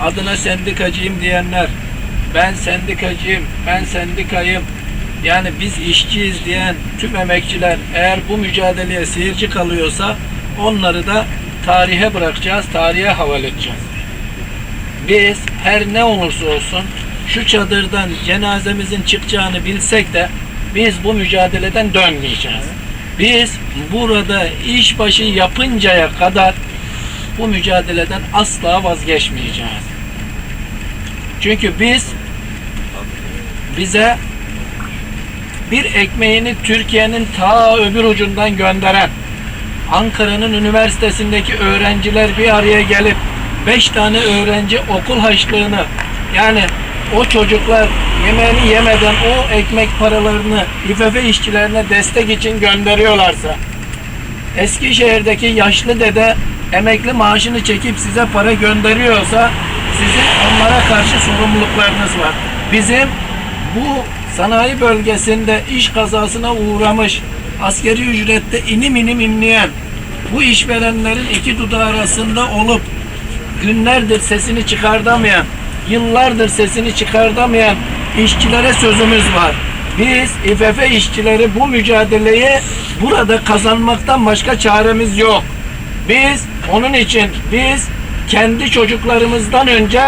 adına sendikacıyım diyenler, ben sendikacıyım, ben sendikayım, yani biz işçiyiz diyen tüm emekçiler eğer bu mücadeleye seyirci kalıyorsa onları da tarihe bırakacağız, tarihe havale edeceğiz. Biz her ne olursa olsun şu çadırdan cenazemizin çıkacağını bilsek de biz bu mücadeleden dönmeyeceğiz. Biz burada işbaşı yapıncaya kadar bu mücadeleden asla vazgeçmeyeceğiz. Çünkü biz bize bir ekmeğini Türkiye'nin ta öbür ucundan gönderen Ankara'nın üniversitesindeki öğrenciler bir araya gelip beş tane öğrenci okul haçlığını yani o çocuklar yemeğini yemeden o ekmek paralarını İFF işçilerine destek için gönderiyorlarsa Eskişehir'deki yaşlı dede emekli maaşını çekip size para gönderiyorsa sizin onlara karşı sorumluluklarınız var. Bizim bu sanayi bölgesinde iş kazasına uğramış askeri ücrette inim inim inleyen bu işverenlerin iki dudağı arasında olup günlerdir sesini çıkartamayan, yıllardır sesini çıkartamayan işçilere sözümüz var. Biz İFF işçileri bu mücadeleyi burada kazanmaktan başka çaremiz yok. Biz onun için biz kendi çocuklarımızdan önce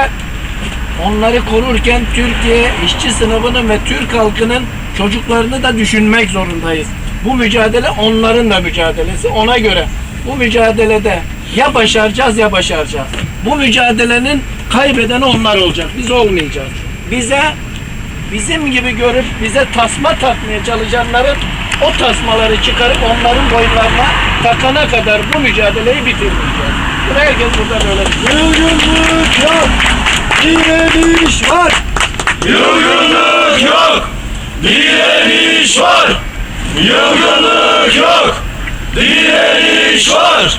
onları korurken Türkiye işçi sınıfının ve Türk halkının çocuklarını da düşünmek zorundayız. Bu mücadele onların da mücadelesi. Ona göre bu mücadelede ya başaracağız ya başaracağız. Bu mücadelenin kaybedeni onlar olacak. Biz olmayacağız. Bize bizim gibi görüp bize tasma takmaya çalışanların o tasmaları çıkarıp onların boyunlarına takana kadar bu mücadeleyi bitirmeyeceğiz. Herkes burada böyle Yılgınlık yok, direniş var. Yılgınlık yok, direniş var. Yılgınlık yok, direniş var.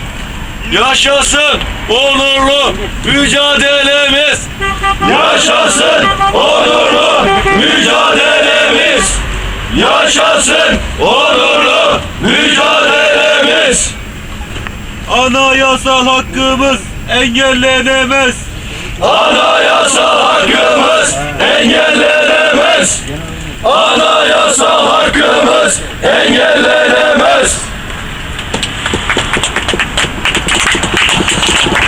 Yaşasın onurlu mücadelemiz. Yaşasın onurlu mücadelemiz yaşasın onurlu mücadelemiz. Anayasal hakkımız engellenemez. Anayasal hakkımız engellenemez. Anayasal hakkımız engellenemez.